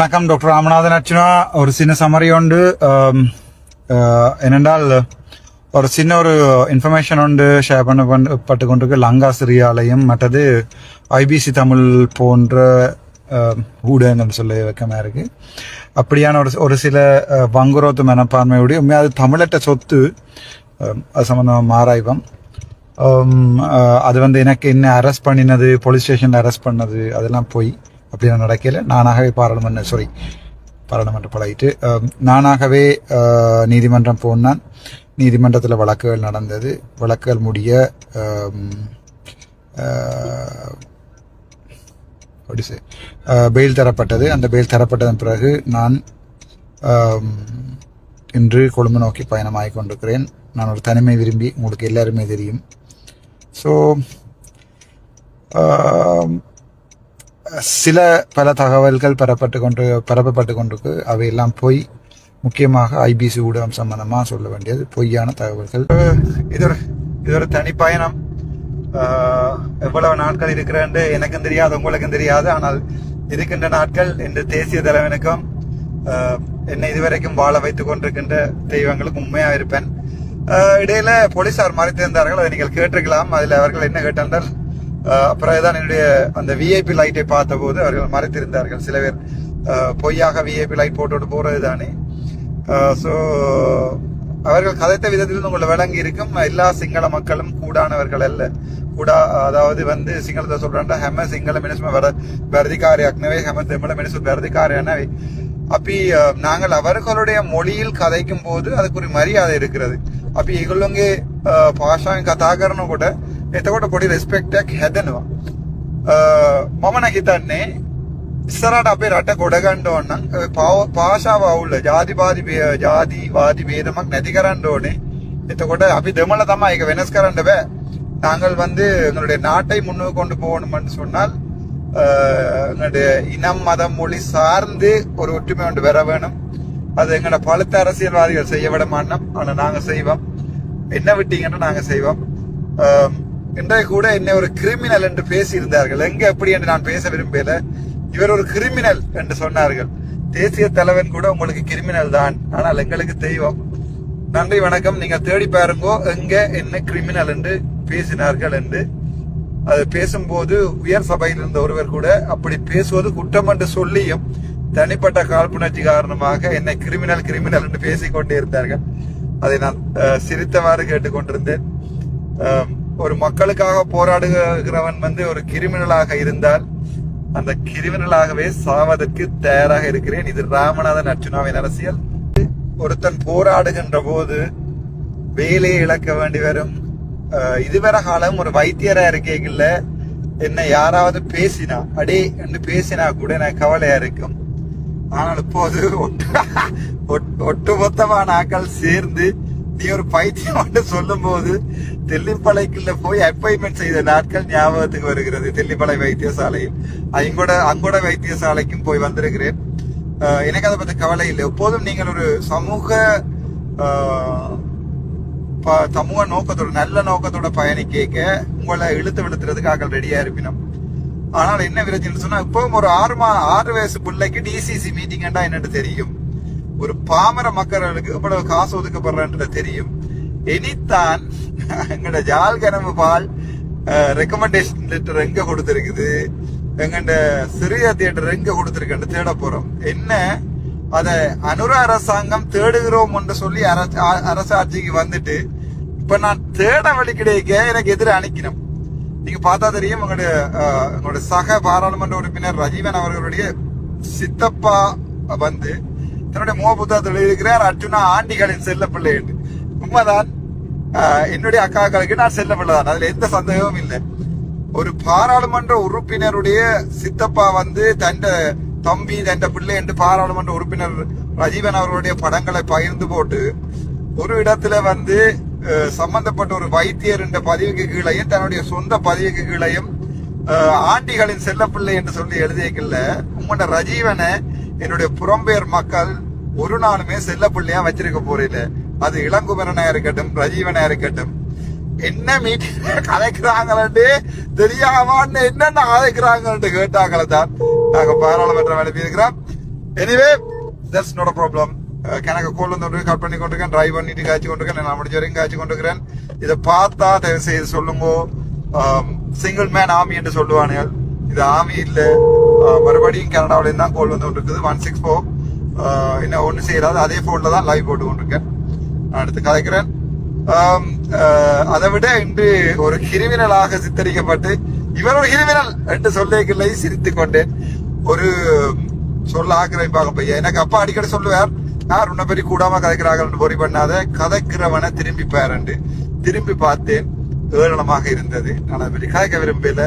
வணக்கம் டாக்டர் ராமநாதன் அர்ச்சனா. ஒரு சின்ன சமரி உண்டு. என்னென்றால் ஒரு சின்ன ஒரு இன்ஃபர்மேஷன் உண்டு. ஷேர் பண்ண பட்டு கொண்டிருக்கு. லங்கா சிரியாலையும் மற்றது ஐபிசி தமிழ் போன்ற ஊடகங்கள் சொல்ல வைக்கமா இருக்கு. அப்படியான ஒரு ஒரு சில வங்குரோத்து மனப்பான்மையுடைய உண்மையாக அது தமிழட்ட சொத்து அது சம்பந்தமாக மாராய்வம். அது வந்து எனக்கு என்ன அரெஸ்ட் பண்ணினது போலீஸ் ஸ்டேஷனில் அரெஸ்ட் பண்ணது அதெல்லாம் போய் அப்படிலாம் நடக்கல. நானாகவே பாராளுமன்ற சாரி பாராளுமன்ற பழகிட்டு நானாகவே நீதிமன்றம் போனான். நீதிமன்றத்தில் வழக்குகள் நடந்தது. வழக்குகள் முடிய பெயில் தரப்பட்டது. அந்த பெயில் தரப்பட்டதன் பிறகு நான் இன்று கொழும்பு நோக்கி பயணமாகிக் கொண்டிருக்கிறேன் நான் ஒரு தனிமை விரும்பி உங்களுக்கு எல்லாருமே தெரியும். ஸோ சில பல தகவல்கள் பெறப்பட்டு கொண்டு பரப்பப்பட்டு கொண்டிருக்கு. அவையெல்லாம் பொய் முக்கியமாக ஐபிசி ஊடகம் சம்பந்தமாக சொல்ல வேண்டியது பொய்யான தகவல்கள். இது ஒரு இது ஒரு தனிப்பயணம் எவ்வளவு நாட்கள் இருக்கிறேன்னு எனக்கும் தெரியாது உங்களுக்கும் தெரியாது. ஆனால் இருக்கின்ற நாட்கள் இந்த தேசிய தலைவனுக்கும் என்னை இதுவரைக்கும் வாழ வைத்துக் கொண்டிருக்கின்ற தெய்வங்களுக்கு உண்மையாக இருப்பேன். இடையில போலீசார் மறைத்திருந்தார்கள் அதை நீங்கள் கேட்டிருக்கலாம். அதில் அவர்கள் என்ன கேட்டால் பிறகுதான் என்னுடைய அந்த விஐபி லைட்டை பார்த்தபோது அவர்கள் மறைத்திருந்தார்கள். சில பேர் பொய்யாக விஐபி லைட் போட்டுட்டு போகிறது தானே. ஸோ அவர்கள் கதைத்த விதத்தில் உங்களை விளங்கி இருக்கும். எல்லா சிங்கள மக்களும் கூடானவர்கள் அல்ல. கூடா அதாவது வந்து சிங்களத்தை சொல்றாண்டா ஹெம சிங்கள மினிசு வர பிரதிகாரியாக்னவே ஹெம தமிழ மினிசு பிரதிகாரியானவே அப்படி நாங்கள் அவர்களுடைய மொழியில் கதைக்கும் போது ஒரு மரியாதை இருக்கிறது. அப்படி எங்களுங்கே பாஷா கதாகரனும் கூட එතකොට පොඩි රෙස්පෙක්ට් එකක් හැදෙනවා. මම නම් හිතන්නේ ඉස්සරහට අපේ රට ගොඩගන්න ඕන නම් භාෂාව අවුල ජාතිපාති ජාති වාදී ભેදමක් නැති කරන්න ඕනේ. එතකොට අපි දෙමළ තමයි ඒක වෙනස් කරන්න බෑ. நாங்கள் வந்து எங்களுடைய நாட்டை முன்னுக்கு கொண்டு போகணும்னு சொன்னால் எங்களுடைய இனம் மதம் மொழி சார்ந்து ஒரு ஒற்றுமை ஒன்று வேணும் அது எங்களோட பழுத்த அரசியல்வாதிகள் செய்ய விட மாட்டோம் ஆனால் நாங்கள் செய்வோம் என்ன விட்டீங்கன்னா நாங்கள் செய்வோம் இன்றைய கூட என்னை ஒரு கிரிமினல் என்று பேசியிருந்தார்கள். எங்க எப்படி என்று நான் பேச விரும்பல இவர் ஒரு கிரிமினல் என்று சொன்னார்கள். தேசிய தலைவன் கூட உங்களுக்கு கிரிமினல் தான். ஆனால் எங்களுக்கு தெய்வம். நன்றி வணக்கம். நீங்க தேடி பாருங்கோ எங்க என்ன கிரிமினல் என்று பேசினார்கள் என்று. அது பேசும்போது உயர் சபையில் இருந்த ஒருவர் கூட அப்படி பேசுவது குற்றம் என்று சொல்லியும் தனிப்பட்ட காழ்ப்புணர்ச்சி காரணமாக என்னை கிரிமினல் கிரிமினல் என்று பேசிக்கொண்டே இருந்தார்கள். அதை நான் சிரித்தவாறு கேட்டுக்கொண்டிருந்தேன். ஒரு மக்களுக்காக போராடுகிறவன் வந்து ஒரு கிரிமினலாக இருந்தால் அந்த கிரிமினலாகவே சாவதற்கு தயாராக இருக்கிறேன். இது ராமநாதன் அர்ச்சுனாவின் அரசியல். ஒருத்தன் போராடுகின்ற போது வேலையை இழக்க வேண்டி வரும். இதுவரை காலம் ஒரு வைத்தியரா இருக்கீங்கல்ல என்ன யாராவது பேசினா அடே என்று பேசினா கூட எனக்கு கவலையா இருக்கும். ஆனால் இப்போது ஒட்டு- ஒட்டு- ஒட்டுமொத்தமான ஆட்கள் சேர்ந்து நீ ஒரு பைத்தியம் சொல்லும் போது தெல்லிப்பளைக்குள்ள போய் அப்பாயின்மெண்ட் செய்த நாட்கள் ஞாபகத்துக்கு வருகிறது. தெல்லிப்பளை வைத்தியசாலையில். அங்கோட அங்கோட வைத்தியசாலைக்கும் போய் வந்திருக்கிறேன். எனக்கு அதை பத்தி கவலை இல்லை. எப்போதும் நீங்கள் ஒரு சமூக ப- சமூக நோக்கத்தோட நல்ல நோக்கத்தோட பயணிக்க உங்களை இழுத்து விழுத்துறதுக்கு ஆக்கள் ரெடியா இருப்பினோம். ஆனால் என்ன விரச்சல் சொன்னா இப்பவும் ஒரு ஆறு மா ஆறு வயசு பிள்ளைக்கு டிசிசி மீட்டிங்டா என்னட்டு தெரியும்? ஒரு பாமர மக்களுக்கு இவ்வளவு காசு ஒதுக்கப்படுறன்றது தெரியும். இனித்தான் எங்கட ஜால் கனவு பால் ரெக்கமெண்டேஷன் லெட்டர் எங்க கொடுத்துருக்குது? எங்கண்ட சிறிய தியேட்டர் எங்க கொடுத்திருக்குன்னு தேட போறோம். என்ன? அதை அனுர அரசாங்கம் தேடுகிறோம் என்று சொல்லி அரச- ஆ- அரசாட்சிக்கு வந்துட்டு இப்ப நான் தேட வழி கிடைக்க எனக்கு எதிர அணிக்கணும். நீங்க பார்த்தா தெரியும் உங்களுடைய அஹ், உங்களுடைய சக பாராளுமன்ற உறுப்பினர் ரஜீவன் அவர்களுடைய சித்தப்பா வந்து தன்னுடைய முக புத்தகத்தில் எழுதியிருக்கிறார் அர்ஜுனா ஆண்டிகளின் செல்ல பிள்ளை என்று. உண்மைதான். என்னுடைய அக்காக்களுக்கு நான் செல்ல பிள்ளை தான் அதுல எந்த சந்தேகமும் இல்லை. ஒரு பாராளுமன்ற உறுப்பினருடைய சித்தப்பா வந்து தண்ட தம்பி தண்ட பிள்ளை என்று பாராளுமன்ற உறுப்பினர் ரஜீவன் அவர்களுடைய படங்களை பகிர்ந்து போட்டு ஒரு இடத்துல வந்து சம்பந்தப்பட்ட ஒரு வைத்தியர் என்ற பதிவுக்கு கீழையும் தன்னுடைய சொந்த பதிவுக்கு கீழையும் ஆண்டிகளின் செல்லப்பிள்ளை என்று சொல்லி எழுதியக்கல உங்களோட ரஜீவனை என்னுடைய புறம்பெயர் மக்கள் ஒரு நாளுமே செல்லப்பிள்ளையா வச்சிருக்க போறீங்க அது இளங்குமரனா இருக்கட்டும் ரஜீவனா இருக்கட்டும். என்ன மீட்டிங் கலைக்கிறாங்களே தெரியாம என்னென்ன கலைக்கிறாங்கன்னு கேட்டாங்களே தான் நாங்க பாராளுமன்றம் அனுப்பி இருக்கிறோம் எனிவே தட்ஸ் நோட ப்ராப்ளம் கணக்கு கோல் வந்து கட் பண்ணி கொண்டிருக்கேன். டிரைவ் பண்ணிட்டு காய்ச்சி கொண்டிருக்கேன். நான் முடிஞ்ச வரைக்கும் காய்ச்சி கொண்டிருக்கிறேன். இதை பார்த்தா தயவு செய்து சொல்லுங்க சிங்கிள் um, மேன் ஆமி என்று சொல்லுவானுகள். இது ஆமி இல்லை. மறுபடியும் கனடாவில தான் கோல் வந்து கொண்டிருக்குது. ஒன் சிக்ஸ் ஃபோர் என்ன ஒண்ணு செய்யறாது. அதே ஃபோனில் தான் லைவ் போட்டு கொண்டிருக்கேன். நான் அடுத்து கதைக்கிறேன். அதை விட இன்று ஒரு கிரிமினலாக சித்தரிக்கப்பட்டு இவர் ஒரு கிரிமினல் என்று சொல்லிகளை சிரித்துக் கொண்டேன். ஒரு சொல்ல ஆக்கிரமிப்பாக பையன் எனக்கு அப்பா அடிக்கடி சொல்லுவார் யார் உன்ன பெரிய கூடாம கதைக்கிறார்கள் பொறி பண்ணாத கதைக்கிறவனை திரும்பி பாருண்டு திரும்பி பார்த்தேன் ஏளனமாக இருந்தது. நான் அதை பற்றி கதைக்க விரும்பல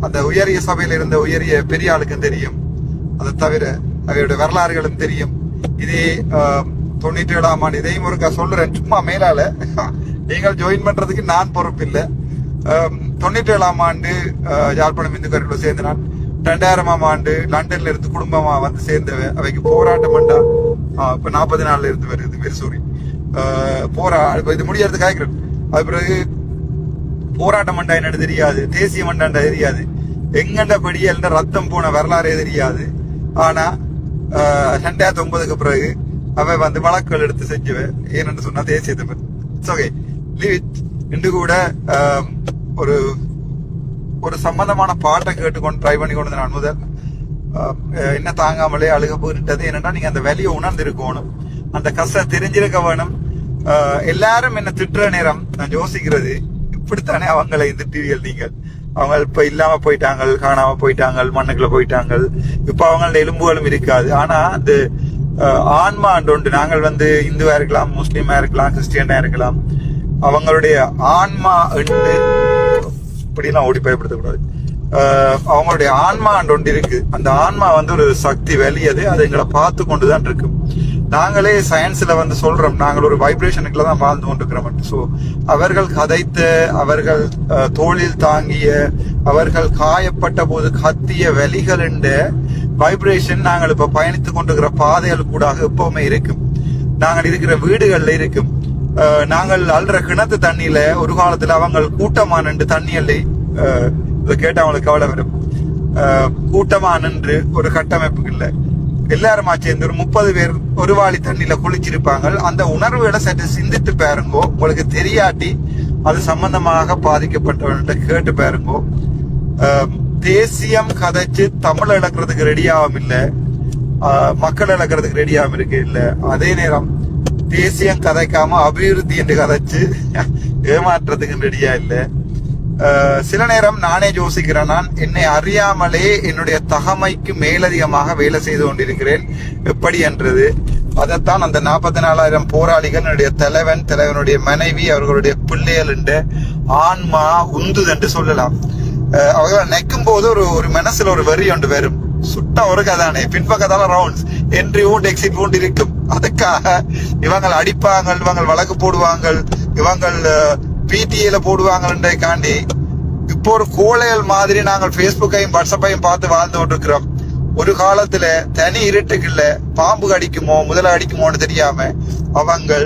அந்த உயரிய சபையில் இருந்த உயரிய பெரிய ஆளுக்கும் தெரியும். அதை தவிர அவையோட வரலாறுகளும் தெரியும். இதே தொண்ணூற்றி ஏழாம் ஆண்டு இதையும் ஒருக்கா சொல்றேன் சும்மா மேலால. நீங்கள் ஜாயின் பண்றதுக்கு நான் பொறுப்பில்லை. தொண்ணூற்றி ஏழாம் ஆண்டு யாழ்ப்பாணம் இந்து கருவில் சேர்ந்த நான் ரெண்டாயிரமாம் ஆண்டு லண்டன்ல இருந்து குடும்பமா வந்து சேர்ந்தவ அவைக்கு போராட்டம் பண்ணா. ஆஹ், இப்ப நாற்பது நாள்ல இருந்து வருது வெரி போரா இது முடியறது காய்க்கிறேன் அது பிறகு போராட்டம் மண்டா என்னன்னு தெரியாது தேசிய மண்டாண்டா தெரியாது. எங்கண்ட படியல்ன்ற ரத்தம் போன வரலாறே தெரியாது. ஆனா ஆஹ், ரெண்டாயிரத்தி ஒன்பதுக்கு பிறகு அவ வந்து வழக்குகள் எடுத்து செஞ்சுவேன் ஏன்னு சொன்னா தேசியத்தை பத்தி. ஓகே லீவ் இட் இன்று கூட ஒரு ஒரு சம்பந்தமான பாட்டை கேட்டுக்கொண்டு ட்ரை பண்ணி கொண்டு நான் முதல் என்ன தாங்காமலே அழுக போயிட்டது என்னன்னா நீங்க அந்த வலியை உணர்ந்திருக்கணும். அந்த கஷ்டம் தெரிஞ்சிருக்க வேணும். ஆஹ், எல்லாரும் என்ன திட்டுற நேரம் நான் யோசிக்கிறது இப்படித்தானே அவங்களை இந்த நீங்கள்? அவங்க இப்ப இல்லாம போயிட்டாங்க காணாம போயிட்டாங்க மண்ணுக்குள்ள போயிட்டாங்க இப்ப அவங்களோட எலும்புகளும் இருக்காது. ஆனா அந்த ஆன்மா அண்டு ஒன்று நாங்கள் வந்து இந்துவா இருக்கலாம் முஸ்லீமா இருக்கலாம் கிறிஸ்டியனா இருக்கலாம் அவங்களுடைய ஆன்மா என்று இப்படிலாம் ஓடி பயப்படுத்தக்கூடாது. அவங்களுடைய ஆன்மா ஒன்று இருக்கு. அந்த ஆன்மா வந்து ஒரு சக்தி வெளியது அது எங்களை பார்த்து கொண்டுதான் இருக்கு. நாங்களே சயின்ஸ்ல வந்து சொல்றோம். நாங்கள் ஒரு வைப்ரேஷனுக்குள்ள தான் வாழ்ந்து கொண்டிருக்கிறோம் ஸோ அவர்கள் கதைத்த அவர்கள் தோளில் தாங்கிய அவர்கள் காயப்பட்ட போது கத்திய வலிகள் வைப்ரேஷன் நாங்கள் இப்ப பயணித்துக் கொண்டிருக்கிற பாதைகள் கூட எப்பவுமே இருக்கும். நாங்கள் இருக்கிற வீடுகள்ல இருக்கும். அஹ் நாங்கள் அல்ற கிணத்து தண்ணியில ஒரு காலத்துல அவங்க கூட்டமா நின்று தண்ணி அள்ளி இதை கேட்டு அவங்களுக்கு கவலை வரும். கூட்டமா நின்று ஒரு கட்டமைப்பு இல்லை. எல்லாருமா சேர்ந்து ஒரு முப்பது பேர் ஒரு வாளி தண்ணியில குளிச்சிருப்பாங்க. அந்த உணர்வுகளை சற்று சிந்தித்து பாருங்கோ. உங்களுக்கு தெரியாட்டி அது சம்பந்தமாக பாதிக்கப்பட்டவன்கிட்ட கேட்டு பாருங்கோ. தேசியம் கதைச்சு தமிழ் இழக்கிறதுக்கு ரெடியாகவும் இல்லை. மக்கள் இழக்கிறதுக்கு ரெடியாகவும் இருக்கு இல்லை. அதே நேரம் தேசியம் கதைக்காம அபிவிருத்தி என்று கதைச்சு ஏமாற்றுறதுக்கு ரெடியா இல்லை. சில நேரம் நானே யோசிக்கிறேன். நான் என்னை அறியாமலே என்னுடைய தகமைக்கு மேலதிகமாக வேலை செய்து கொண்டிருக்கிறேன். எப்படி என்றது? அதைத்தான் அந்த நாற்பத்தி நாலாயிரம் போராளிகள் என்னுடைய தலைவன் தலைவனுடைய மனைவி அவர்களுடைய பிள்ளைகள் என்று ஆன்மா உந்துது என்று சொல்லலாம். அவர்கள் அவங்க நிற்கும் போது ஒரு ஒரு மனசுல ஒரு வரி ஒன்று வரும். சுட்ட ஒரு கதானே பின்பக்கத்தால ரவுண்ட்ஸ் என்ட்ரி ஊண்ட் எக்ஸிட் ஊண்ட் இருக்கும். அதுக்காக இவங்கள் அடிப்பாங்க இவங்கள் வழக்கு போடுவாங்க இவங்கள் பிடிஏல போடுவாங்கன்றதை காண்டி இப்போ ஒரு கோழைகள் மாதிரி நாங்கள் ஃபேஸ்புக்கையும் வாட்ஸ்அப்பையும் பார்த்து வாழ்ந்து கொண்டிருக்கிறோம். ஒரு காலத்துல தனி இருட்டுக்குள்ள பாம்பு கடிக்குமோ முதல அடிக்குமோன்னு தெரியாம அவங்கள்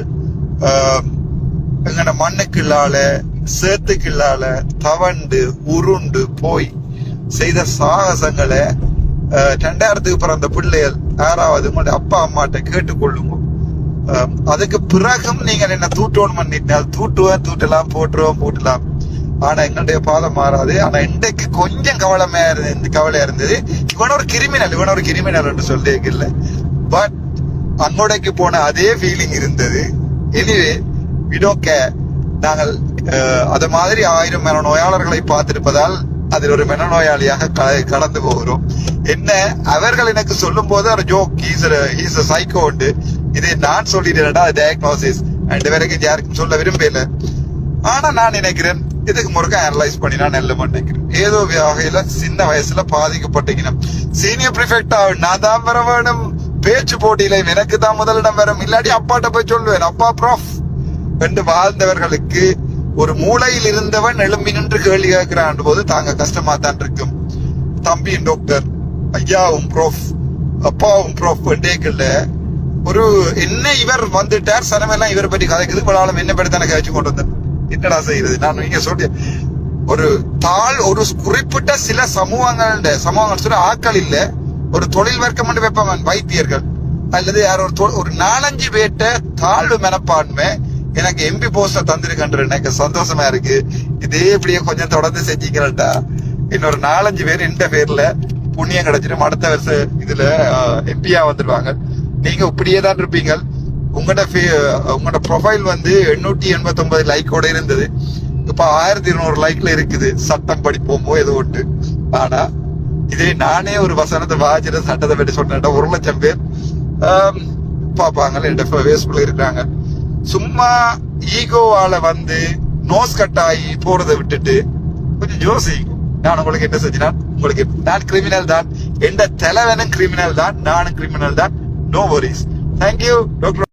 எங்கட மண்ணுக்குள்ளால சேத்துக்குள்ளால தவண்டு உருண்டு போய் செய்த சாகசங்களை ரெண்டாயிரத்துக்கு பிறந்த பிள்ளைகள் யாராவது உங்களுடைய அப்பா அம்மாட்ட கேட்டுக்கொள்ளுங்க அதுக்கு பிறகும் நீங்கள் என்ன தூட்டோன் பண்ணிட்டால் தூட்டுவேன் தூட்டலாம் போட்டுருவோம் போட்டலாம். ஆனா எங்களுடைய பாதம் மாறாது. ஆனா இன்றைக்கு கொஞ்சம் கவலைமையா இருந்து கவலையா இருந்தது. இவன் ஒரு கிரிமினல் இவன் ஒரு கிரிமினல் என்று சொல்லி இல்ல. பட் அங்கோடைக்கு போன அதே ஃபீலிங் இருந்தது. எனிவே விடோக்க நாங்கள் அஹ், அது மாதிரி ஆயிரம் மன நோயாளர்களை பார்த்திருப்பதால் அதில் ஒரு மனநோயாளியாக க- கடந்து போகிறோம். என்ன அவர்கள் எனக்கு சொல்லும் போது ஒரு ஜோக் ஈஸ் ஈஸ் சைக்கோ உண்டு. இதை நான் சொல்லிட்டேன்டா டயக்னோசிஸ் ரெண்டு பேருக்கு யாருக்கும் சொல்ல விரும்பல ஆனா நான் நினைக்கிறேன் இதுக்கு முறுக்க அனலைஸ் பண்ணி நான் நல்ல நினைக்கிறேன் ஏதோ வகையில சின்ன வயசுல பாதிக்கப்பட்டீங்க சீனியர் ப்ரிஃபெக்ட் நான் தான் வர வேணும் பேச்சு போட்டியில எனக்கு தான் முதலிடம் வரும். இல்லாட்டி அப்பாட்ட போய் சொல்லுவேன் அப்பா ப்ராஃப் என்று வாழ்ந்தவர்களுக்கு ஒரு மூளையில் இருந்தவன் எழும்பி நின்று கேள்வி கேட்கிறான் போது தாங்க கஷ்டமா தான் இருக்கும். தம்பியும் டாக்டர் ஐயாவும் ப்ரோஃப் அப்பாவும் ப்ரோஃப் டேக்கல்ல ஒரு என்ன இவர் வந்துட்டார் சனமெல்லாம் இவரை பற்றி கதைக்குது பலாலும் என்ன பற்றி தானே கழிச்சு கொண்டு வந்தேன் என்னடா செய்யறது நான் நீங்க சொல்லி ஒரு தாழ் ஒரு குறிப்பிட்ட சில சமூகங்கள சமூகங்கள் சொல்ல ஆக்கள் இல்ல ஒரு தொழில் வர்க்கம் மட்டும் வைப்பவன் வைத்தியர்கள். அல்லது யார் ஒரு தொ- ஒரு நாலஞ்சு பேர்ட்ட தாழ்வு மனப்பான்மை எனக்கு எம்பி போஸ்ட தந்திருக்கன்ற எனக்கு சந்தோஷமா இருக்கு. இதே இப்படியே கொஞ்சம் தொடர்ந்து செஞ்சுக்கிறேன்டா. இன்னொரு நாலஞ்சு பேர் இந்த பேர்ல புண்ணியம் கிடைச்சிடும். அடுத்த வருஷம் இதுல எம்பியா வந்துடுவாங்க நீங்க இப்படியே தான் இருப்பீங்க. உங்களோட உங்களோட ப்ரொஃபைல் வந்து எண்ணூத்தி எண்பத்தி ஒன்பது லைக்கோட இருந்தது. இப்ப ஆயிரத்தி இருநூறு லைக்ல இருக்குது. சட்டம் படிப்போமோ ஏதோ ஒட்டு ஆனா இதே நானே ஒரு வசனத்தை வாஜிர சட்டத்தை பற்றி சொன்னேன் ஒரு லட்சம் பேர் பார்ப்பாங்க பாப்பாங்க என் ஃபேஸ்புக்ல இருக்காங்க சும்மா ஈகோவால வந்து நோஸ் கட் ஆகி போறதை விட்டுட்டு கொஞ்சம் யோசிக்கும் நான் உங்களுக்கு என்ன செஞ்சினா உங்களுக்கு நான் கிரிமினல் தான். எந்த தலைவனும் கிரிமினல் தான் நானும் கிரிமினல் தான். No worries thank you doctor